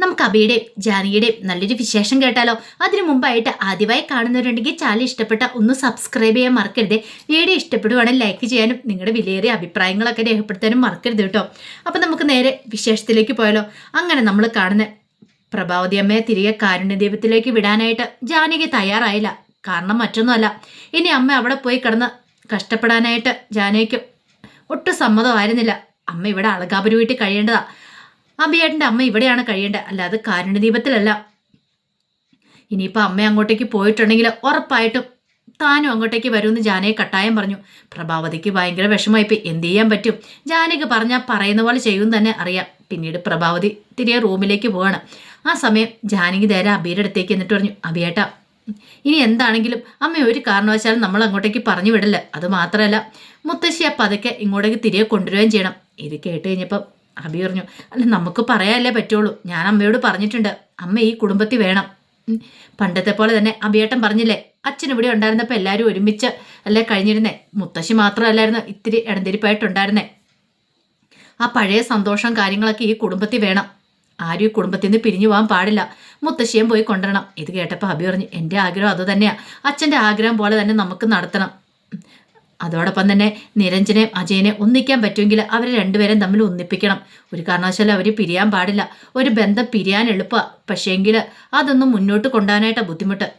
നമുക്ക് അബിയുടെയും ജാനിയുടെയും നല്ലൊരു വിശേഷം കേട്ടാലോ? അതിനു മുമ്പായിട്ട് ആദ്യമായി കാണുന്നവരുണ്ടെങ്കിൽ ചാനൽ ഇഷ്ടപ്പെട്ട ഒന്ന് സബ്സ്ക്രൈബ് ചെയ്യാൻ മറക്കരുത്. വീഡിയോ ഇഷ്ടപ്പെടുവാണെങ്കിൽ ലൈക്ക് ചെയ്യാനും നിങ്ങളുടെ വിലയേറിയ അഭിപ്രായങ്ങളൊക്കെ രേഖപ്പെടുത്താനും മറക്കരുത് കേട്ടോ. അപ്പം നമുക്ക് നേരെ വിശേഷത്തിലേക്ക് പോയാലോ? അങ്ങനെ നമ്മൾ കാണുന്ന പ്രഭാവതി അമ്മയെ തിരികെ കാരുണ്യദീപത്തിലേക്ക് വിടാനായിട്ട് ജാനകി തയ്യാറായില്ല. കാരണം മറ്റൊന്നുമല്ല. ഇനി അമ്മ അവിടെ പോയി കിടന്ന് കഷ്ടപ്പെടാനായിട്ട് ജാനകിക്ക് ഒട്ടും സമ്മതമായിരുന്നില്ല. അമ്മ ഇവിടെ അളകാപുരി വീട്ടിൽ കഴിയേണ്ടതാ. അബിയേട്ടന്റെ അമ്മ ഇവിടെയാണ് കഴിയേണ്ടത്. അല്ലാതെ കാരുണ്യദീപത്തിലല്ല. ഇനിയിപ്പോൾ അമ്മ അങ്ങോട്ടേക്ക് പോയിട്ടുണ്ടെങ്കിൽ ഉറപ്പായിട്ടും താനും അങ്ങോട്ടേക്ക് വരുമെന്ന് ജാനയെ കട്ടായം പറഞ്ഞു. പ്രഭാവതിക്ക് ഭയങ്കര വിഷമമായിപ്പോയി. എന്ത് ചെയ്യാൻ പറ്റും? ജാനയ്ക്ക് പറഞ്ഞാൽ പറയുന്ന പോലെ ചെയ്യും തന്നെ അറിയാം. പിന്നീട് പ്രഭാവതി തിരികെ റൂമിലേക്ക് പോവാണ്. ആ സമയം ജാനകി നേരെ അബിയുടെ അടുത്തേക്ക് എന്നിട്ട് പറഞ്ഞു അബിയേട്ട ഇനി എന്താണെങ്കിലും അമ്മ ഒരു കാരണവശാലും നമ്മൾ അങ്ങോട്ടേക്ക് പറഞ്ഞു വിടില്ല. അത് മാത്രമല്ല മുത്തശ്ശിയെ പതുക്കെ ഇങ്ങോട്ടേക്ക് തിരികെ കൊണ്ടുവരികയും ചെയ്യണം. ഇത് കേട്ട് കഴിഞ്ഞപ്പം അബി പറഞ്ഞു അല്ല നമുക്ക് പറയാനല്ലേ പറ്റുള്ളൂ. ഞാൻ അമ്മയോട് പറഞ്ഞിട്ടുണ്ട് അമ്മ ഈ കുടുംബത്തിൽ വേണം. പണ്ടത്തെ പോലെ തന്നെ അബിയേട്ടൻ പറഞ്ഞില്ലേ അച്ഛൻ ഇവിടെ ഉണ്ടായിരുന്നപ്പോൾ എല്ലാവരും ഒരുമിച്ച് അല്ലേ കഴിഞ്ഞിരുന്നേ? മുത്തശ്ശി മാത്രമല്ലായിരുന്നു ഇത്തിരി ഇടന്തിരിപ്പായിട്ടുണ്ടായിരുന്നേ ആ പഴയ സന്തോഷം കാര്യങ്ങളൊക്കെ ഈ കുടുംബത്തിൽ വേണം. ആരും ഈ കുടുംബത്തിൽ നിന്ന് പിരിഞ്ഞു പോകാൻ പാടില്ല. മുത്തശ്ശിയും പോയി കൊണ്ടുവരണം. ഇത് കേട്ടപ്പോൾ അബി പറഞ്ഞു എന്റെ ആഗ്രഹം അതുതന്നെയാണ് അച്ഛന്റെ ആഗ്രഹം പോലെ തന്നെ നമുക്ക് നടത്തണം. അതോടൊപ്പം തന്നെ നിരഞ്ജനെ അജയനെ ഒന്നിക്കാൻ പറ്റുമെങ്കിൽ അവരെ രണ്ടുപേരും തമ്മിൽ ഒന്നിപ്പിക്കണം. ഒരു കാരണവശാലും അവർ പിരിയാൻ പാടില്ല. ഒരു ബന്ധം പിരിയാൻ എളുപ്പമാണ് പക്ഷേങ്കിൽ അതൊന്നും മുന്നോട്ട് കൊണ്ടുപോകാനായിട്ടാണ് ബുദ്ധിമുട്ട്.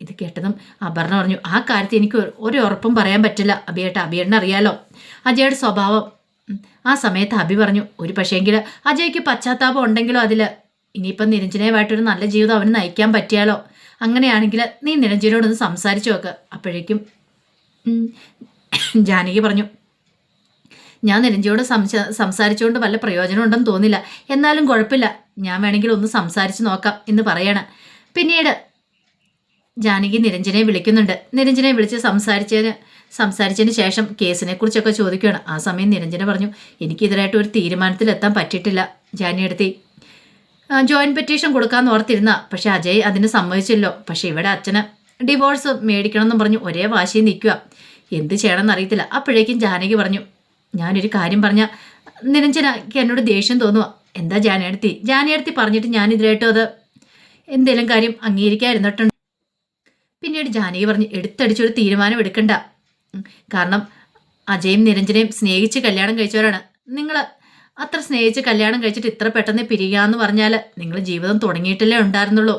ഇത് കേട്ടതും അപർണ പറഞ്ഞു ആ കാര്യത്തിൽ എനിക്ക് ഒരു ഉറപ്പും പറയാൻ പറ്റില്ല. അബിയേട്ട അബിയേട്ടനെ അറിയാലോ. അജയുടെ സ്വഭാവം. ആ സമയത്ത് അബി പറഞ്ഞു ഒരു പക്ഷേങ്കിൽ അജയ്ക്ക് പശ്ചാത്താപം ഉണ്ടെങ്കിലോ അതിൽ ഇനിയിപ്പം നിരഞ്ജനയുമായിട്ടൊരു നല്ല ജീവിതം അവന് നയിക്കാൻ പറ്റിയാലോ? അങ്ങനെയാണെങ്കിൽ നീ നിരഞ്ജനോടൊന്ന് സംസാരിച്ചു നോക്ക്. അപ്പോഴേക്കും ജാനകി പറഞ്ഞു ഞാൻ നിരഞ്ജിയോട് സംശ സംസാരിച്ചുകൊണ്ട് വല്ല പ്രയോജനം ഉണ്ടെന്ന് തോന്നില്ല. എന്നാലും കുഴപ്പമില്ല. ഞാൻ വേണമെങ്കിൽ ഒന്ന് സംസാരിച്ച് നോക്കാം എന്ന് പറയാണ്. പിന്നീട് ജാനകി നിരഞ്ജനെ വിളിക്കുന്നുണ്ട്. നിരഞ്ജനെ വിളിച്ച് സംസാരിച്ചതിന് സംസാരിച്ചതിന് ശേഷം കേസിനെ കുറിച്ചൊക്കെ ചോദിക്കുകയാണ്. ആ സമയം നിരഞ്ജന പറഞ്ഞു എനിക്കിതിനായിട്ട് ഒരു തീരുമാനത്തിലെത്താൻ പറ്റിയിട്ടില്ല ജാനിയെടുത്തി ജോയിന്റ് പെറ്റീഷൻ കൊടുക്കാമെന്ന് ഓർത്തിരുന്ന പക്ഷേ അജയ് അതിന് സമ്മതിച്ചല്ലോ. പക്ഷേ ഇവിടെ അച്ഛന് ഡിവോഴ്സ് മേടിക്കണമെന്നും പറഞ്ഞു ഒരേ വാശിയിൽ നിൽക്കുക. എന്ത് ചെയ്യണമെന്ന് അറിയത്തില്ല. അപ്പോഴേക്കും ജാനകി പറഞ്ഞു ഞാനൊരു കാര്യം പറഞ്ഞ നിരഞ്ജനക്ക് എന്നോട് ദേഷ്യം തോന്നുക എന്താ ജാനയടുത്തി ജാനയടുത്തി പറഞ്ഞിട്ട് ഞാൻ ഇതിലായിട്ടും അത് എന്തെങ്കിലും കാര്യം അംഗീകരിക്കാതിരുന്നിട്ടുണ്ട്. പിന്നീട് ജാനകി പറഞ്ഞു എടുത്തടിച്ചൊരു തീരുമാനം എടുക്കണ്ട. കാരണം അജയും നിരഞ്ജനയും സ്നേഹിച്ച് കല്യാണം കഴിച്ചവരാണ്. നിങ്ങൾ അത്ര സ്നേഹിച്ച് കല്യാണം കഴിച്ചിട്ട് ഇത്ര പെട്ടെന്ന് പിരിയുക പിരിയാന്ന് പറഞ്ഞാൽ നിങ്ങൾ ജീവിതം തുടങ്ങിയിട്ടല്ലേ ഉണ്ടായിരുന്നുള്ളൂ.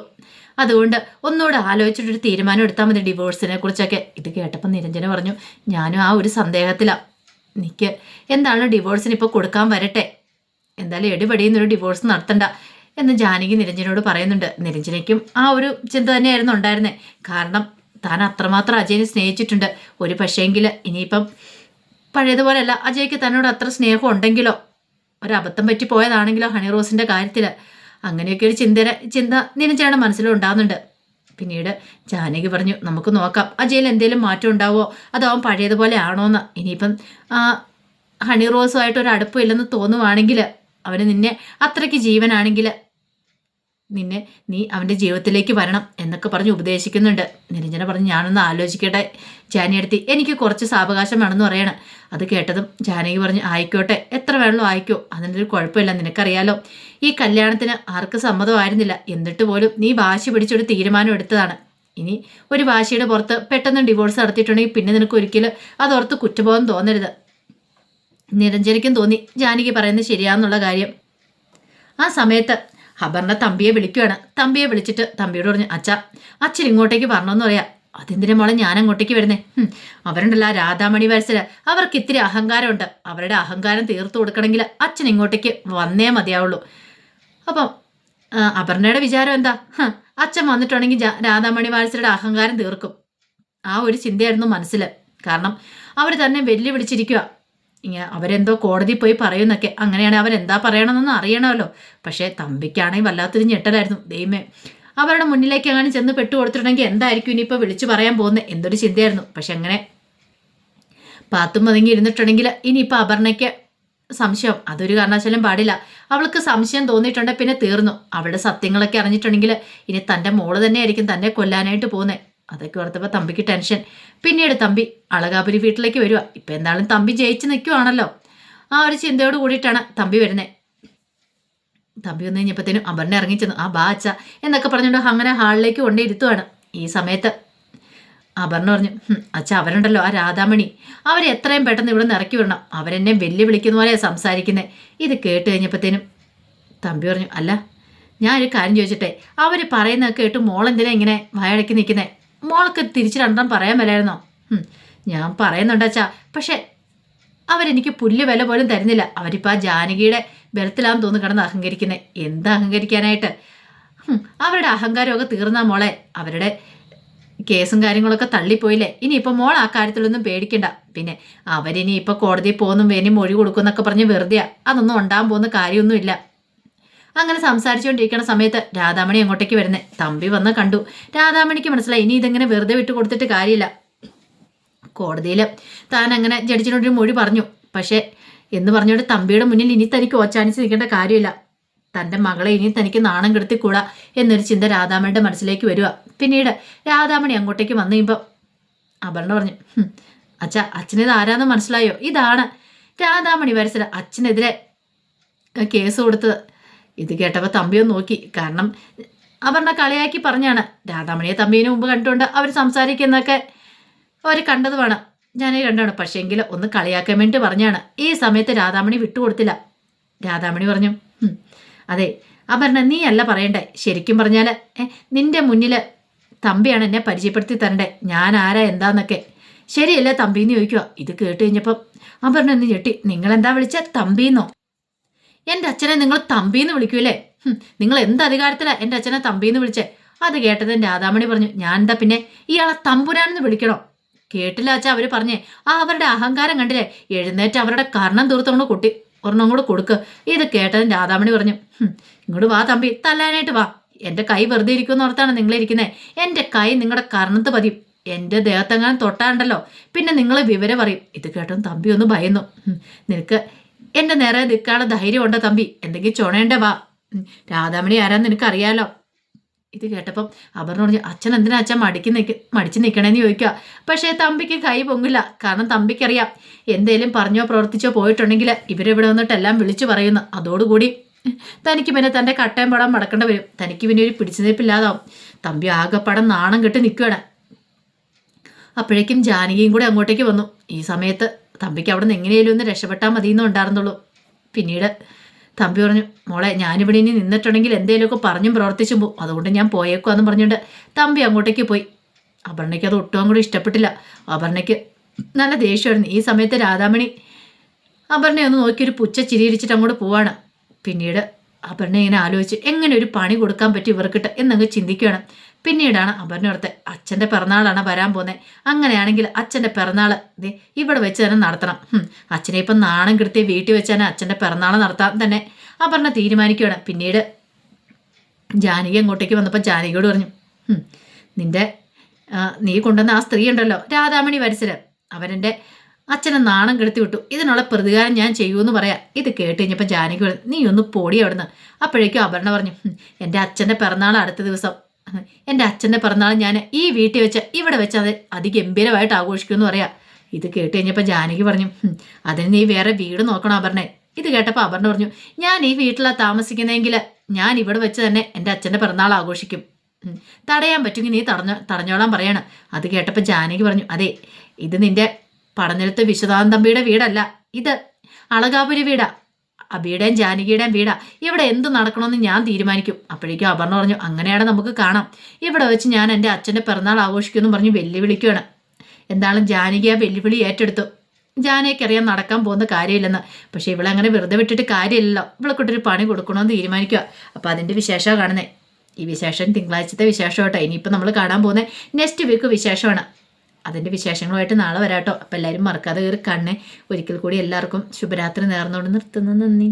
അതുകൊണ്ട് ഒന്നുകൂടെ ആലോചിച്ചിട്ടൊരു തീരുമാനം എടുത്താൽ മതി ഡിവോഴ്സിനെ കുറിച്ചൊക്കെ. ഇത് കേട്ടപ്പോൾ നിരഞ്ജന പറഞ്ഞു ഞാനും ആ ഒരു സന്ദേഹത്തിലാണ് എനിക്ക് എന്താണ് ഡിവോഴ്സിന് ഇപ്പോൾ കൊടുക്കാൻ വരട്ടെ? എന്തായാലും എടിപടിയുന്നൊരു ഡിവോഴ്സ് നടത്തണ്ട. എന്ന് ജാനകി നിരഞ്ജനോട് പറയുന്നുണ്ട്. നിരഞ്ജനയ്ക്കും ആ ഒരു ചിന്ത തന്നെയായിരുന്നു ഉണ്ടായിരുന്നത് കാരണം താൻ അത്രമാത്രം അജയനെ സ്നേഹിച്ചിട്ടുണ്ട്. ഒരു പക്ഷേങ്കിൽ ഇനിയിപ്പം പഴയതുപോലെയല്ല അജയ്ക്ക് തന്നോട് അത്ര സ്നേഹം ഉണ്ടെങ്കിലോ? ഒരബദ്ധം പറ്റി പോയതാണെങ്കിലോ ഹണി റോസിന്റെ കാര്യത്തിൽ അങ്ങനെയൊക്കെ ഒരു ചിന്ത ചിന്ത നിനച്ചേട്ടൻ മനസ്സിലുണ്ടാകുന്നുണ്ട് പിന്നീട് ജാനകി പറഞ്ഞു നമുക്ക് നോക്കാം അജയിൽ എന്തെങ്കിലും മാറ്റം ഉണ്ടാവോ? അതോ അവൻ പഴയതുപോലെ ആണോന്ന്? ഇനിയിപ്പം ഹണി റോസുമായിട്ട് ഒരു അടുപ്പമില്ലെന്ന് തോന്നുവാണെങ്കിൽ അവന് നിന്നെ അത്രയ്ക്ക് ജീവനാണെങ്കിൽ നിന്നെ നീ അവന്റെ ജീവിതത്തിലേക്ക് വരണം എന്നൊക്കെ പറഞ്ഞ് ഉപദേശിക്കുന്നുണ്ട്. നിരഞ്ജന പറഞ്ഞ് ഞാനൊന്ന് ആലോചിക്കട്ടെ ജാനിയെടുത്തി. എനിക്ക് കുറച്ച് സാവകാശം വേണമെന്ന് പറയണം. അത് കേട്ടതും ജാനകി പറഞ്ഞ് ആയിക്കോട്ടെ എത്ര വേണമല്ലോ ആയിക്കോ. അതിനൊരു കുഴപ്പമില്ല നിനക്കറിയാലോ. ഈ കല്യാണത്തിന് ആർക്ക് സമ്മതമായിരുന്നില്ല. എന്നിട്ട് പോലും നീ വാശി പിടിച്ചൊരു തീരുമാനം എടുത്തതാണ്. ഇനി ഒരു വാശിയുടെ പുറത്ത് പെട്ടെന്ന് ഡിവോഴ്സ് നടത്തിയിട്ടുണ്ടെങ്കിൽ പിന്നെ നിനക്ക് ഒരിക്കലും അതോർത്ത് കുറ്റബോധം തോന്നരുത്. നിരഞ്ജനയ്ക്കും തോന്നി. ജാനകി പറയുന്നത് ശരിയാന്നുള്ള കാര്യം. ആ സമയത്ത് ഹബറിനെ തമ്പിയെ വിളിക്കുകയാണ് തമ്പിയെ വിളിച്ചിട്ട് തമ്പിയോട് പറഞ്ഞു അച്ഛ അച്ഛൻ ഇങ്ങോട്ടേക്ക് പറഞ്ഞോന്ന് പറയാം. അതെന്തിനു മോളെ ഞാൻ അങ്ങോട്ടേക്ക് വരുന്നേ അവരുണ്ടല്ല രാധാമണി വരസൽ അവർക്ക് ഇത്തിരി അഹങ്കാരമുണ്ട്. അവരുടെ അഹങ്കാരം തീർത്തു കൊടുക്കണമെങ്കിൽ അച്ഛൻ ഇങ്ങോട്ടേക്ക് വന്നേ മതിയാവുള്ളൂ. അപ്പം അപർണയുടെ വിചാരം എന്താ? അച്ഛൻ വന്നിട്ടുണ്ടെങ്കിൽ രാധാമണി വാത്സരുടെ അഹങ്കാരം തീർക്കും. ആ ഒരു ചിന്തയായിരുന്നു മനസ്സിൽ കാരണം അവർ തന്നെ വെല്ലുവിളിച്ചിരിക്കുക ഇങ്ങനെ അവരെന്തോ കോടതി പോയി പറയുന്നൊക്കെ അങ്ങനെയാണെങ്കിൽ അവരെന്താ പറയണമെന്നൊന്നും അറിയണമല്ലോ. പക്ഷേ തമ്പിക്കാണെങ്കിൽ വല്ലാത്തൊരു ഞെട്ടലായിരുന്നു. ദൈവമേ അവരുടെ മുന്നിലേക്ക് അങ്ങനെ ചെന്ന് പെട്ടു കൊടുത്തിട്ടുണ്ടെങ്കിൽ എന്തായിരിക്കും ഇനിയിപ്പോൾ വിളിച്ചു പറയാൻ പോകുന്നത് എന്തൊരു ചിന്തയായിരുന്നു. പക്ഷെ അങ്ങനെ പാത്തും മതിങ്ങി ഇരുന്നിട്ടുണ്ടെങ്കിൽ ഇനിയിപ്പോൾ അപർണയ്ക്ക് സംശയം. അതൊരു കാരണവശാലും പാടില്ല. അവൾക്ക് സംശയം തോന്നിയിട്ടുണ്ടെങ്കിൽ പിന്നെ തീർന്നു. അവളുടെ സത്യങ്ങളൊക്കെ അറിഞ്ഞിട്ടുണ്ടെങ്കിൽ ഇനി തന്റെ മോൾ തന്നെയായിരിക്കും തന്നെ കൊല്ലാനായിട്ട് പോകുന്നത് അതൊക്കെ ഓർത്തപ്പോൾ തമ്പിക്ക് ടെൻഷൻ. പിന്നീട് തമ്പി അളകാപുരി വീട്ടിലേക്ക് വരിക ഇപ്പം എന്തായാലും തമ്പി ജയിച്ച് നിൽക്കുവാണല്ലോ ആ ഒരു ചിന്തയോട് കൂടിയിട്ടാണ് തമ്പി വരുന്നത് തമ്പി വന്നു കഴിഞ്ഞപ്പോഴത്തേനും അപർണ ഇറങ്ങിച്ചെന്നു ആ ബാ അച്ഛ എന്നൊക്കെ പറഞ്ഞുകൊണ്ട് അങ്ങനെ ഹാളിലേക്ക് കൊണ്ടിരുത്തുവാണ് ഈ സമയത്ത്. അപർണ പറഞ്ഞു "ഹും, അച്ഛ അവരുണ്ടല്ലോ ആ രാധാമണി. അവരെ എത്രയും പെട്ടെന്ന് ഇവിടെ നിന്ന് ഇറക്കി വിടണം. അവരെന്നെ വെല്ലുവിളിക്കുന്ന പോലെ സംസാരിക്കുന്നത് ഇത് കേട്ട് കഴിഞ്ഞപ്പോഴത്തേനും തമ്പി പറഞ്ഞു അല്ല ഞാനൊരു കാര്യം ചോദിച്ചിട്ടെ. അവർ പറയുന്നതൊക്കെ കേട്ട് മോളെന്തിനാ ഇങ്ങനെ വയടക്കി നിൽക്കുന്നത് മോൾക്ക് തിരിച്ച് രണ്ടെണ്ണം പറയാൻ മേലായിരുന്നോ? ഞാൻ പറയുന്നുണ്ട് അച്ഛാ. പക്ഷേ അവരെനിക്ക് പുല്ല് വില പോലും തരുന്നില്ല. അവരിപ്പോൾ ആ ജാനകിയുടെ ബലത്തിലാന്ന് തോന്നുന്നു കിടന്ന് അഹങ്കരിക്കുന്നത് എന്ത് അഹങ്കരിക്കാനായിട്ട്? അവരുടെ അഹങ്കാരമൊക്കെ തീർന്നാ മോളെ. അവരുടെ കേസും കാര്യങ്ങളൊക്കെ തള്ളിപ്പോയില്ലേ? ഇനിയിപ്പോൾ മോൾ ആ കാര്യത്തിലൊന്നും പേടിക്കണ്ട. പിന്നെ അവരിനി ഇപ്പോൾ കോടതിയിൽ പോകുന്നു വേനി മൊഴി കൊടുക്കുമെന്നൊക്കെ പറഞ്ഞ് വെറുതെയാ. അതൊന്നും ഉണ്ടാകാൻ പോകുന്ന കാര്യമൊന്നുമില്ല. അങ്ങനെ സംസാരിച്ചുകൊണ്ടിരിക്കുന്ന സമയത്ത് രാധാമണി അങ്ങോട്ടേക്ക് വരുന്നത് തമ്പി വന്ന് കണ്ടു. രാധാമണിക്ക് മനസ്സിലായി ഇനി ഇതെങ്ങനെ വെറുതെ വിട്ട് കൊടുത്തിട്ട് കാര്യമില്ല. കോടതിയിൽ താൻ അങ്ങനെ ജഡ്ജിനോടൊരു മൊഴി പറഞ്ഞു. പക്ഷേ എന്ന് പറഞ്ഞുകൊണ്ട് തമ്പിയുടെ മുന്നിൽ ഇനി തനിക്ക് ഓച്ചാനിച്ച് നിൽക്കേണ്ട കാര്യമില്ല. തന്റെ മകളെ ഇനി തനിക്ക് നാണം കെടുത്തിക്കൂടാ എന്നൊരു ചിന്ത രാധാമണിയുടെ മനസ്സിലേക്ക് വരിക പിന്നീട് രാധാമണി അങ്ങോട്ടേക്ക് വന്നു കഴിയുമ്പോൾ അപർണ പറഞ്ഞു "ഹും, അച്ഛ അച്ഛനിത് ആരാന്ന് മനസ്സിലായോ? ഇതാണ്. രാധാമണി വരച്ചത് അച്ഛനെതിരെ കേസ് കൊടുത്തത് ഇത് കേട്ടപ്പോൾ തമ്പിയൊന്ന് നോക്കി. കാരണം അപർണ കളിയാക്കി പറഞ്ഞാണ്. രാധാമണിയെ തമ്പീനെ മുമ്പ് കണ്ടുകൊണ്ട് അവർ സംസാരിക്കുന്നൊക്കെ അവർ കണ്ടത് വേണം ഞാനേ കണ്ടാണ്. പക്ഷേ എങ്കിൽ ഒന്ന് കളിയാക്കാൻ വേണ്ടി പറഞ്ഞാണ്. ഈ സമയത്ത് രാധാമണി വിട്ടുകൊടുത്തില്ല. രാധാമണി പറഞ്ഞു അതെ അപർണ നീ അല്ല പറയണ്ടേ? ശരിക്കും പറഞ്ഞാൽ നിന്റെ മുന്നിൽ തമ്പിയാണ് എന്നെ പരിചയപ്പെടുത്തി തരണ്ടേ? ഞാൻ ആരാ? എന്താന്നൊക്കെ. ശരിയല്ലേ തമ്പിന്ന് ചോദിക്കുക ഇത് കേട്ട് കഴിഞ്ഞപ്പം അപർണ ഒന്ന് ഞെട്ടി. നിങ്ങളെന്താ വിളിച്ച? തമ്പീന്നോ? എന്റെ അച്ഛനെ നിങ്ങൾ തമ്പിന്ന് വിളിക്കൂലേ നിങ്ങൾ എന്ത് അധികാരത്തിലാണ് എന്റെ അച്ഛനെ തമ്പിന്ന് വിളിച്ചേ? അത് കേട്ടതും രാധാമണി പറഞ്ഞു ഞാൻ എന്താ പിന്നെ ഇയാളെ തമ്പുരാനെന്ന് വിളിക്കണോ? കേട്ടില്ല അച്ഛാ അവർ പറഞ്ഞേ ആ അവരുടെ അഹങ്കാരം കണ്ടില്ലേ? എഴുന്നേറ്റ് അവരുടെ കർണം തീർത്തോണ്ട് കുട്ടി. ഒരെണ്ണം കൂടെ കൊടുക്ക്. ഇത് കേട്ടതിന് രാധാമണി പറഞ്ഞു ഇങ്ങോട്ട് വാ തമ്പി തല്ലാനായിട്ട് വാ. എന്റെ കൈ വെറുതെ ഇരിക്കുമെന്ന് ഓർത്താണ് നിങ്ങളിരിക്കുന്നത് എന്റെ കൈ നിങ്ങളുടെ കർണത്ത് പതിയും. എന്റെ ദേഹത്തെങ്ങാനും തൊട്ടാണ്ടല്ലോ? പിന്നെ നിങ്ങൾ വിവരം പറയും. ഇത് കേട്ടോ തമ്പി ഒന്ന് ഭയന്നു നിനക്ക് എന്റെ നേരെ നിൽക്കാനുള്ള ധൈര്യമുണ്ടോ തമ്പി. എന്തെങ്കിലും ചുണേണ്ട വാ. രാധാമണി ആരാന്ന് നിനക്കറിയാലോ? ഇത് കേട്ടപ്പം അപർണ പറഞ്ഞു അച്ഛൻ എന്തിനാ അച്ഛൻ മടിക്ക് നിൽക്ക മടിച്ച് നിൽക്കണേന്ന് ചോദിക്കുക പക്ഷേ തമ്പിക്ക് കൈ പൊങ്ങില്ല. കാരണം തമ്പിക്കറിയാം. എന്തേലും പറഞ്ഞോ പ്രവർത്തിച്ചോ പോയിട്ടുണ്ടെങ്കിൽ ഇവരിവിടെ വന്നിട്ട് എല്ലാം വിളിച്ചു പറയുന്നു. അതോടുകൂടി തനിക്ക് പിന്നെ തന്റെ കട്ടയം പടം മടക്കേണ്ടി വരും. തനിക്ക് പിന്നെ ഒരു പിടിച്ചുനിൽപ്പില്ലാതാവും. തമ്പി ആകെപ്പടം നാണം കെട്ട് നിൽക്കുകയാണ് അപ്പോഴേക്കും ജാനകിയും കൂടെ അങ്ങോട്ടേക്ക് വന്നു. ഈ സമയത്ത് തമ്പിക്ക് അവിടെ നിന്ന് എങ്ങനെയാലും ഒന്ന് രക്ഷപ്പെട്ടാൽ മതി എന്നേ ഉണ്ടായിരുന്നുള്ളൂ. പിന്നീട് തമ്പി പറഞ്ഞു മോളെ ഞാനിവിടെ ഇനി നിന്നിട്ടുണ്ടെങ്കിൽ എന്തേലുമൊക്കെ പറഞ്ഞും പ്രവർത്തിച്ചും പോകും അതുകൊണ്ട് ഞാൻ പോയേക്കുവാന്ന് പറഞ്ഞുകൊണ്ട് തമ്പി അങ്ങോട്ടേക്ക് പോയി. അപർണയ്ക്ക് അത് ഒട്ടും അങ്ങോട്ട് ഇഷ്ടപ്പെട്ടില്ല. അപർണയ്ക്ക് നല്ല ദേഷ്യമായിരുന്നു. ഈ സമയത്ത് രാധാമണി അപർണയെ ഒന്ന് നോക്കി ഒരു പുച്ച ചിരിയിരിച്ചിട്ട് അങ്ങോട്ട് പോവാണ്. പിന്നീട് അപർണ ഇങ്ങനെ ആലോചിച്ച് എങ്ങനെ ഒരു പണി കൊടുക്കാൻ പറ്റി ഇവർക്കിട്ട്? എന്നങ്ങ് ചിന്തിക്കുകയാണ് പിന്നീടാണ് അപർണ അടുത്ത് അച്ഛന്റെ പിറന്നാളാണ് വരാൻ പോകുന്നത് അങ്ങനെയാണെങ്കിൽ അച്ഛന്റെ പിറന്നാൾ ദേ ഇവിടെ വെച്ച് തന്നെ നടത്തണം. അച്ഛനെ ഇപ്പം നാണം കിടത്തി വീട്ടിൽ വെച്ച് തന്നെ അച്ഛന്റെ പിറന്നാൾ നടത്താൻ തന്നെ. അപർണ തീരുമാനിക്കുകയാണ്. പിന്നീട് ജാനകി അങ്ങോട്ടേക്ക് വന്നപ്പോൾ ജാനകിയോട് പറഞ്ഞു നിന്റെ നീ കൊണ്ടുവന്ന ആ സ്ത്രീ ഉണ്ടല്ലോ രാധാമണി പരിസരം അവരെന്റെ അച്ഛനെ നാണം കെടുത്തി വിട്ടു. ഇതിനുള്ള പ്രതികാരം ഞാൻ ചെയ്യുമെന്ന് പറയാം. ഇത് കേട്ട് കഴിഞ്ഞപ്പോൾ ജാനകി നീ ഒന്ന് പൊടി അവിടുന്ന്. അപ്പോഴേക്കും അപർണ പറഞ്ഞു "ഹും, എന്റെ അച്ഛന്റെ പിറന്നാൾ അടുത്ത ദിവസം എന്റെ അച്ഛന്റെ പിറന്നാൾ ഞാൻ ഈ വീട്ടിൽ വെച്ച ഇവിടെ വെച്ച് അത് അതിഗംഭീരമായിട്ട് ആഘോഷിക്കുമെന്ന് പറയാം. ഇത് കേട്ട് കഴിഞ്ഞപ്പോൾ ജാനകി പറഞ്ഞു അതിന് നീ വേറെ വീട് നോക്കണം അപർണേ. ഇത് കേട്ടപ്പോൾ അപർണ പറഞ്ഞു ഞാൻ ഈ വീട്ടിലാണ് താമസിക്കുന്നതെങ്കിൽ ഞാൻ ഇവിടെ വെച്ച് തന്നെ എന്റെ അച്ഛന്റെ പിറന്നാൾ ആഘോഷിക്കും. തടയാൻ പറ്റുമെങ്കിൽ നീ തടഞ്ഞ തടഞ്ഞോളാൻ പറയണം. അത് കേട്ടപ്പോൾ ജാനകി പറഞ്ഞു അതെ ഇത് നിന്റെ പടനിലത്ത് തമ്പിയുടെ വീടല്ല. ഇത് അളകാപുരി വീടാ. അബിയുടെയും ജാനകിയുടെയും വീടാ. ഇവിടെ എന്ത് നടക്കണമെന്ന് ഞാൻ തീരുമാനിക്കും. അപ്പോഴേക്കും അപർണ പറഞ്ഞു അങ്ങനെയാണ് നമുക്ക് കാണാം. ഇവിടെ വെച്ച് ഞാൻ എന്റെ അച്ഛന്റെ പിറന്നാൾ ആഘോഷിക്കുമെന്ന് പറഞ്ഞ് വെല്ലുവിളിക്കുകയാണ്. എന്തായാലും ജാനകി ആ വെല്ലുവിളി ഏറ്റെടുത്തു. ജാനയ്ക്കറിയാൻ നടക്കാൻ പോകുന്ന കാര്യമില്ലെന്ന്. പക്ഷേ ഇവളെ അങ്ങനെ വെറുതെ വിട്ടിട്ട് കാര്യമില്ലല്ലോ. ഇവളെ കൊണ്ടൊരു പണി കൊടുക്കണമെന്ന് തീരുമാനിക്കുക. അപ്പോൾ അതിന്റെ വിശേഷമാണ് കാണുന്നത് ഈ വിശേഷം തിങ്കളാഴ്ചത്തെ വിശേഷം കേട്ടോ ഇനിയിപ്പോൾ നമ്മൾ കാണാൻ പോകുന്ന നെക്സ്റ്റ് വീക്ക് വിശേഷമാണ്. അതിന്റെ വിശേഷങ്ങളുമായിട്ട് നാളെ വരാട്ടോ. അപ്പോൾ എല്ലാവരും മറക്കാതെ കയറി കണ്ണേ. ഒരിക്കൽ കൂടി എല്ലാവർക്കും ശുഭരാത്രി നേർന്നുകൊണ്ട് നിർത്തുന്നു. നന്ദി.